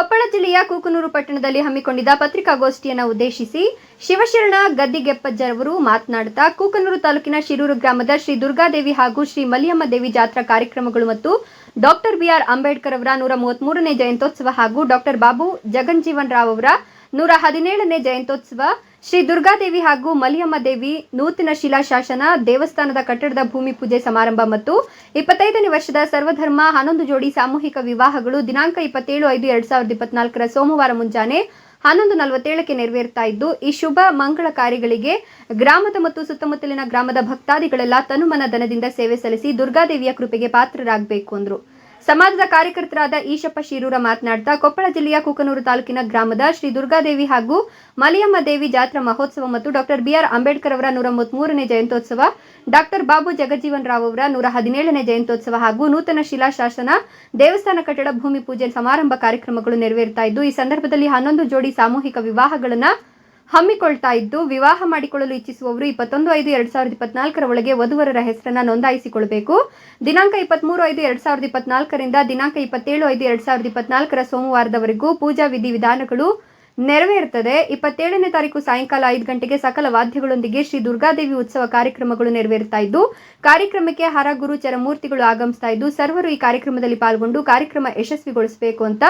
ಕೊಪ್ಪಳ ಜಿಲ್ಲೆಯ ಕೂಕನೂರು ಪಟ್ಟಣದಲ್ಲಿ ಹಮ್ಮಿಕೊಂಡಿದ್ದ ಪತ್ರಿಕಾಗೋಷ್ಠಿಯನ್ನು ಉದ್ದೇಶಿಸಿ ಶಿವಶರಣ ಗದ್ದಿಗೆಪ್ಪಜ್ಜರವರು ಮಾತನಾಡುತ್ತಾ ಕೂಕನೂರು ತಾಲೂಕಿನ ಶಿರೂರು ಗ್ರಾಮದ ಶ್ರೀ ದುರ್ಗಾದೇವಿ ಹಾಗೂ ಶ್ರೀ ಮಲ್ಲಿಯಮ್ಮ ದೇವಿ ಜಾತ್ರಾ ಕಾರ್ಯಕ್ರಮಗಳು ಮತ್ತು ಡಾಕ್ಟರ್ ಬಿಆರ್ ಅಂಬೇಡ್ಕರ್ ಅವರ ನೂರ ಮೂವತ್ಮೂರನೇ ಜಯಂತ್ಯೋತ್ಸವ ಹಾಗೂ ಡಾಕ್ಟರ್ ಬಾಬು ಜಗನ್ಜೀವನ್ ರಾವ್ ಅವರ ನೂರ ಹದಿನೇಳನೇ ಜಯಂತ್ಯೋತ್ಸವ ಶ್ರೀ ದುರ್ಗಾದೇವಿ ಹಾಗೂ ಮಲಿಯಮ್ಮ ದೇವಿ ನೂತನ ಶಿಲಾಶಾಸನ ದೇವಸ್ಥಾನದ ಕಟ್ಟಡದ ಭೂಮಿ ಪೂಜೆ ಸಮಾರಂಭ ಮತ್ತು ಇಪ್ಪತ್ತೈದನೇ ವರ್ಷದ ಸರ್ವಧರ್ಮ ಹನ್ನೊಂದು ಜೋಡಿ ಸಾಮೂಹಿಕ ವಿವಾಹಗಳು ದಿನಾಂಕ ಇಪ್ಪತ್ತೇಳು ಐದು ಎರಡ್ ಸಾವಿರದ ಇಪ್ಪತ್ನಾಲ್ಕರ ಸೋಮವಾರ ಮುಂಜಾನೆ ಹನ್ನೊಂದು ನಲವತ್ತೇಳಕ್ಕೆ ನೆರವೇರ್ತಾ ಇದ್ದು, ಈ ಶುಭ ಮಂಗಳ ಕಾರ್ಯಗಳಿಗೆ ಗ್ರಾಮದ ಮತ್ತು ಸುತ್ತಮುತ್ತಲಿನ ಗ್ರಾಮದ ಭಕ್ತಾದಿಗಳೆಲ್ಲ ತನುಮನ ದನದಿಂದ ಸೇವೆ ಸಲ್ಲಿಸಿ ದುರ್ಗಾದೇವಿಯ ಕೃಪೆಗೆ ಪಾತ್ರರಾಗಬೇಕು ಅಂದ್ರು. ಸಮಾಜದ ಕಾರ್ಯಕರ್ತರಾದ ಈಶಪ್ಪ ಶಿರೂರ ಮಾತನಾಡ್ತಾ ಕೊಪ್ಪಳ ಜಿಲ್ಲೆಯ ಕುಕನೂರು ತಾಲೂಕಿನ ಗ್ರಾಮದ ಶ್ರೀ ದುರ್ಗಾದೇವಿ ಹಾಗೂ ಮಲಿಯಮ್ಮ ದೇವಿ ಜಾತ್ರಾ ಮಹೋತ್ಸವ ಮತ್ತು ಡಾಕ್ಟರ್ ಬಿಆರ್ ಅಂಬೇಡ್ಕರ್ ಅವರ ನೂರ ಮೂವತ್ಮೂರನೇ ಜಯಂತ್ಯೋತ್ಸವ, ಡಾಕ್ಟರ್ ಬಾಬು ಜಗಜೀವನ್ ರಾವ್ ಅವರ ನೂರ ಹದಿನೇಳನೇ ಜಯಂತ್ಯೋತ್ಸವ ಹಾಗೂ ನೂತನ ಶಿಲಾಶಾಸನ ದೇವಸ್ಥಾನ ಕಟ್ಟಡ ಭೂಮಿ ಪೂಜೆ ಸಮಾರಂಭ ಕಾರ್ಯಕ್ರಮಗಳು ನೆರವೇರ್ತಾ ಇದ್ದು, ಈ ಸಂದರ್ಭದಲ್ಲಿ ಹನ್ನೊಂದು ಜೋಡಿ ಸಾಮೂಹಿಕ ವಿವಾಹಗಳನ್ನ ಹಮ್ಮಿಕೊಳ್ತಾ ಇದ್ದು, ವಿವಾಹ ಮಾಡಿಕೊಳ್ಳಲು ಇಚ್ಛಿಸುವವರು ಇಪ್ಪತ್ತೊಂದು ಐದು ಎರಡ್ ಸಾವಿರದ ಇಪ್ಪತ್ನಾಲ್ಕರ ಒಳಗೆ ವಧುವರರ ಹೆಸರನ್ನ ನೋಂದಾಯಿಸಿಕೊಳ್ಳಬೇಕು. ದಿನಾಂಕ ಇಪ್ಪತ್ಮೂರು ಐದು ಎರಡ್ ಸಾವಿರದ ಇಪ್ಪತ್ನಾಲ್ಕರಿಂದ ದಿನಾಂಕ ಇಪ್ಪತ್ತೇಳು ಐದು ಎರಡ್ ಸಾವಿರದ ಇಪ್ಪತ್ನಾಲ್ಕರ ಸೋಮವಾರದವರೆಗೂ ಪೂಜಾ ವಿಧಿ ವಿಧಾನಗಳು ನೆರವೇರುತ್ತದೆ ಇಪ್ಪತ್ತೇಳನೇ ತಾರೀಕು ಸಾಯಂಕಾಲ ಐದು ಗಂಟೆಗೆ ಸಕಲ ವಾದ್ಯಗಳೊಂದಿಗೆ ಶ್ರೀ ದುರ್ಗಾದೇವಿ ಉತ್ಸವ ಕಾರ್ಯಕ್ರಮಗಳು ನೆರವೇರುತ್ತಾ ಇದ್ದು, ಕಾರ್ಯಕ್ರಮಕ್ಕೆ ಹರಗುರು ಚರಮೂರ್ತಿಗಳು ಆಗಮಿಸ್ತಾ ಇದ್ದು, ಸರ್ವರು ಈ ಕಾರ್ಯಕ್ರಮದಲ್ಲಿ ಪಾಲ್ಗೊಂಡು ಕಾರ್ಯಕ್ರಮ ಯಶಸ್ವಿಗೊಳಿಸಬೇಕು ಅಂತ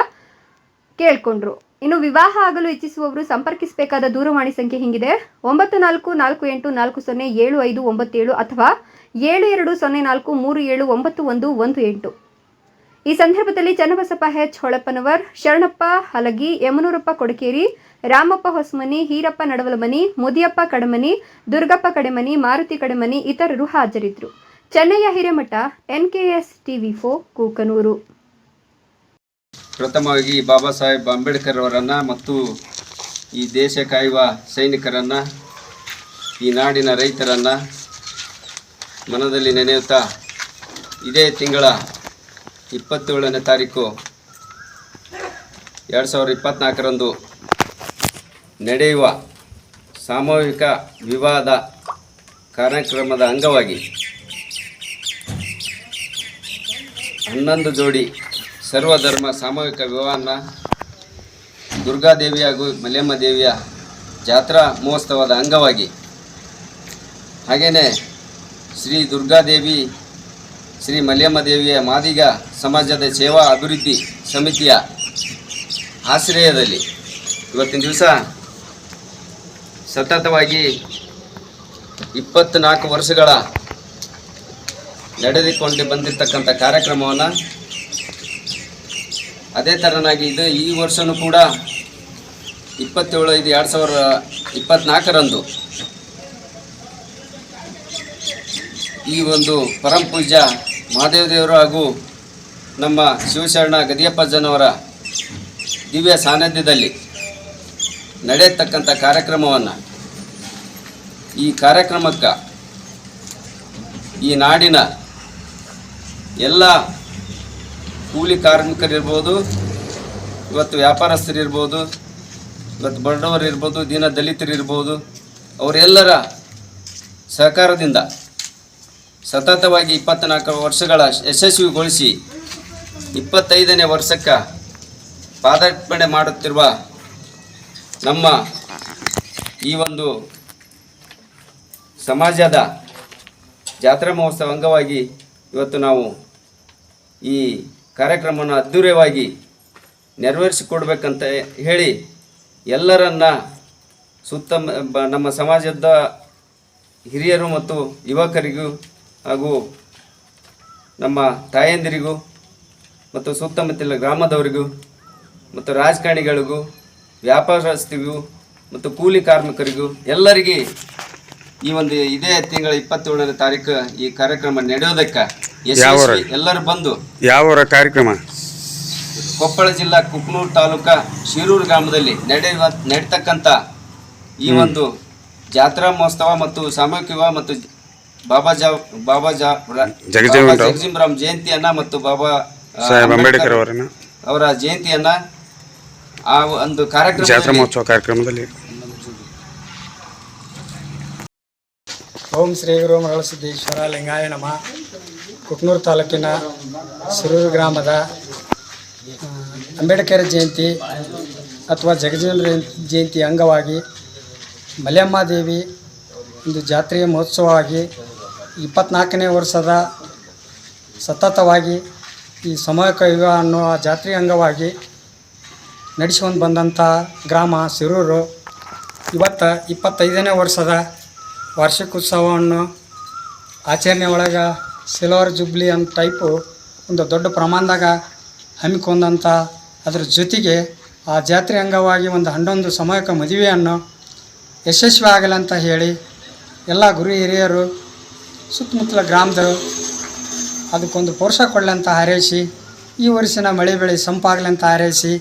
ಕೇಳ್ಕೊಂಡ್ರು. ಇನ್ನು ವಿವಾಹ ಆಗಲು ಇಚ್ಛಿಸುವವರು ಸಂಪರ್ಕಿಸಬೇಕಾದ ದೂರವಾಣಿ ಸಂಖ್ಯೆ ಹಿಂಗಿದೆ? ಒಂಬತ್ತು ನಾಲ್ಕು ನಾಲ್ಕು ಎಂಟು ನಾಲ್ಕು ಸೊನ್ನೆ ಏಳು ಐದು ಒಂಬತ್ತೇಳು ಅಥವಾ ಏಳು ಎರಡು ಸೊನ್ನೆ ನಾಲ್ಕು ಮೂರು ಏಳು ಒಂಬತ್ತು ಒಂದು ಒಂದು ಎಂಟು. ಈ ಸಂದರ್ಭದಲ್ಲಿ ಚನ್ನಬಸಪ್ಪ ಹೆಚ್ ಹೊಳಪ್ಪನವರ್, ಶರಣಪ್ಪ ಹಲಗಿ, ಯಮನೂರಪ್ಪ ಕೊಡಕೇರಿ, ರಾಮಪ್ಪ ಹೊಸಮನಿ, ಹೀರಪ್ಪ ನಡವಲಮನಿ, ಮುದಿಯಪ್ಪ ಕಡಮನಿ, ದುರ್ಗಪ್ಪ ಕಡೆಮನಿ, ಮಾರುತಿ ಕಡೆಮನಿ ಇತರರು ಹಾಜರಿದ್ದರು. ಚೆನ್ನಯ್ಯ ಹಿರೇಮಠ ಎಸ್ ಟಿವಿ ಫೋ ಕೂಕನೂರು. ಪ್ರಥಮವಾಗಿ ಬಾಬಾ ಸಾಹೇಬ್ ಅಂಬೇಡ್ಕರ್ ಅವರನ್ನು ಮತ್ತು ಈ ದೇಶ ಕಾಯುವ ಸೈನಿಕರನ್ನು, ಈ ನಾಡಿನ ರೈತರನ್ನು ಮನದಲ್ಲಿ ನೆನೆಯುತ್ತಾ ಇದೇ ತಿಂಗಳ ಇಪ್ಪತ್ತೇಳನೇ ತಾರೀಕು ಎರಡು ಸಾವಿರದ ಇಪ್ಪತ್ತ್ನಾಲ್ಕರಂದು ನಡೆಯುವ ಸಾಮೂಹಿಕ ವಿವಾದ ಕಾರ್ಯಕ್ರಮದ ಅಂಗವಾಗಿ ಹನ್ನೊಂದು ಜೋಡಿ ಸರ್ವಧರ್ಮ ಸಾಮೂಹಿಕ ವಿವಾಹನ ದುರ್ಗಾದೇವಿ ಹಾಗೂ ಮಲ್ಯಮ್ಮ ದೇವಿಯ ಜಾತ್ರಾ ಮಹೋತ್ಸವದ ಅಂಗವಾಗಿ. ಹಾಗೆಯೇ ಶ್ರೀ ದುರ್ಗಾದೇವಿ, ಶ್ರೀ ಮಲ್ಯಮ್ಮ ದೇವಿಯ ಮಾದಿಗ ಸಮಾಜದ ಸೇವಾ ಅಭಿವೃದ್ಧಿ ಸಮಿತಿಯ ಆಶ್ರಯದಲ್ಲಿ ಇವತ್ತಿನ ದಿವಸ ಸತತವಾಗಿ ಇಪ್ಪತ್ತ್ನಾಲ್ಕು ವರ್ಷಗಳ ನಡೆದುಕೊಂಡು ಬಂದಿರತಕ್ಕಂಥ ಕಾರ್ಯಕ್ರಮವನ್ನು ಅದೇ ಥರನಾಗಿ ಇದು ಈ ವರ್ಷವೂ ಕೂಡ ಇಪ್ಪತ್ತೇಳು ಐದು ಎರಡು ಸಾವಿರ ಇಪ್ಪತ್ತ್ನಾಲ್ಕರಂದು ಈ ಒಂದು ಪರಂ ಪೂಜಾ ಮಹಾದೇವ ದೇವರು ಹಾಗೂ ನಮ್ಮ ಶಿವಶರಣ ಗದಿಯಪ್ಪಜ್ಜನವರ ದಿವ್ಯ ಸಾನ್ನಿಧ್ಯದಲ್ಲಿ ನಡೆಯತಕ್ಕಂಥ ಕಾರ್ಯಕ್ರಮವನ್ನು ಈ ಕಾರ್ಯಕ್ರಮಕ್ಕೆ ಈ ನಾಡಿನ ಎಲ್ಲ ಕೂಲಿ ಕಾರ್ಮಿಕರಿರ್ಬೋದು, ಇವತ್ತು ವ್ಯಾಪಾರಸ್ಥರಿರ್ಬೋದು, ಇವತ್ತು ಬಡವರಿರ್ಬೋದು, ದೀನ ದಲಿತರಿರ್ಬೋದು, ಅವರೆಲ್ಲರ ಸಹಕಾರದಿಂದ ಸತತವಾಗಿ ಇಪ್ಪತ್ತ್ನಾಲ್ಕು ವರ್ಷಗಳ ಯಶಸ್ವಿಗೊಳಿಸಿ ಇಪ್ಪತ್ತೈದನೇ ವರ್ಷಕ್ಕೆ ಪಾದಾರ್ಪಣೆ ಮಾಡುತ್ತಿರುವ ನಮ್ಮ ಈ ಒಂದು ಸಮಾಜದ ಜಾತ್ರಾ ಮಹೋತ್ಸವ ಅಂಗವಾಗಿ ಇವತ್ತು ನಾವು ಈ ಕಾರ್ಯಕ್ರಮವನ್ನು ಅದ್ಧೂರಿಯವಾಗಿ ನೆರವೇರಿಸಿಕೊಡ್ಬೇಕಂತ ಹೇಳಿ ಎಲ್ಲರನ್ನ ಸುತ್ತ ನಮ್ಮ ಸಮಾಜದ ಹಿರಿಯರು ಮತ್ತು ಯುವಕರಿಗೂ ಹಾಗೂ ನಮ್ಮ ತಾಯಂದಿರಿಗೂ ಮತ್ತು ಸುತ್ತಮುತ್ತಲ ಗ್ರಾಮದವರಿಗೂ ಮತ್ತು ರಾಜಕಾರಣಿಗಳಿಗೂ ವ್ಯಾಪಾರಸ್ಥಿಗೂ ಮತ್ತು ಕೂಲಿ ಕಾರ್ಮಿಕರಿಗೂ ಎಲ್ಲರಿಗೆ ಈ ಒಂದು ಇದೇ ತಿಂಗಳ ಇಪ್ಪತ್ತೇಳನೇ ತಾರೀಕು ಈ ಕಾರ್ಯಕ್ರಮ ನಡೆಯೋದಕ್ಕೆ ಎಲ್ಲರೂ ಬಂದು. ಯಾವ ಕಾರ್ಯಕ್ರಮ? ಕೊಪ್ಪಳ ಜಿಲ್ಲಾ ಕುಕ್ನೂರು ತಾಲೂಕಾ ಶಿರೂರು ಗ್ರಾಮದಲ್ಲಿ ನಡೆಯುವ ನಡೀತಕ್ಕಂಥ ಈ ಒಂದು ಜಾತ್ರಾ ಮಹೋತ್ಸವ ಮತ್ತು ಸಾಮೂಹಿಕ ವಿವಾಹ ಮತ್ತು ಬಾಬಾ ಜಾ ಬಾಬಾ ಜಾ. ಜಗಜೀವನ್ ಜಯಂತಿಯನ್ನ ಮತ್ತು ಬಾಬಾ ಅಂಬೇಡ್ಕರ್ ಅವರನ್ನ. ಅವರ ಜಯಂತಿಯನ್ನ ಆ ಒಂದು ಕಾರ್ಯಕ್ರಮ ಜಾತ್ರಾ ಮಹೋತ್ಸವ ಕಾರ್ಯಕ್ರಮದಲ್ಲಿ. ಓಂ ಶ್ರೀ ಗುರು ಮರಳಸಿದ್ದೇಶ್ವರ ಲಿಂಗಾಯ ನಮ. ಕುಕ್ನೂರು ತಾಲೂಕಿನ ಸಿರೂರು ಗ್ರಾಮದ ಅಂಬೇಡ್ಕರ್ ಜಯಂತಿ ಅಥವಾ ಜಗಜೀವನ ಜಯಂತಿ ಅಂಗವಾಗಿ ಮಲೆಯಮ್ಮ ದೇವಿ ಒಂದು ಜಾತ್ರೆಯ ಮಹೋತ್ಸವವಾಗಿ ಇಪ್ಪತ್ನಾಲ್ಕನೇ ವರ್ಷದ ಸತತವಾಗಿ ಈ ಸಮಯಕ ಯುಗ ಅನ್ನುವ ಜಾತ್ರೆಯ ಅಂಗವಾಗಿ ನಡೆಸ್ಕೊಂಡು ಬಂದಂಥ ಗ್ರಾಮ ಸಿರೂರು. ಇವತ್ತು ಇಪ್ಪತ್ತೈದನೇ ವರ್ಷದ ವಾರ್ಷಿಕೋತ್ಸವವನ್ನು ಆಚರಣೆ ಒಳಗೆ ಸಿಲ್ವರ್ ಜುಬ್ಲಿ ಅಂತ ಟೈಪು ಒಂದು ದೊಡ್ಡ ಪ್ರಮಾಣದಾಗ ಹಮ್ಮಿಕೊಂಡಂಥ ಅದರ ಜೊತೆಗೆ ಆ ಜಾತ್ರೆ ಅಂಗವಾಗಿ ಒಂದು ಹನ್ನೊಂದು ಸಮಯಕ್ಕೆ ಮದುವೆಯನ್ನು ಯಶಸ್ವಿ ಆಗಲಿ ಅಂತ ಹೇಳಿ ಎಲ್ಲ ಗುರು ಹಿರಿಯರು, ಸುತ್ತಮುತ್ತಲ ಗ್ರಾಮದವರು ಅದಕ್ಕೊಂದು ಪೋಷ ಕೊಡಲಿ ಅಂತ ಹಾರೈಸಿ, ಈ ವರ್ಷನ ಮಳೆ ಬೆಳೆ ಸಂಪಾಗ್ಲಂತ ಹಾರೈಸಿ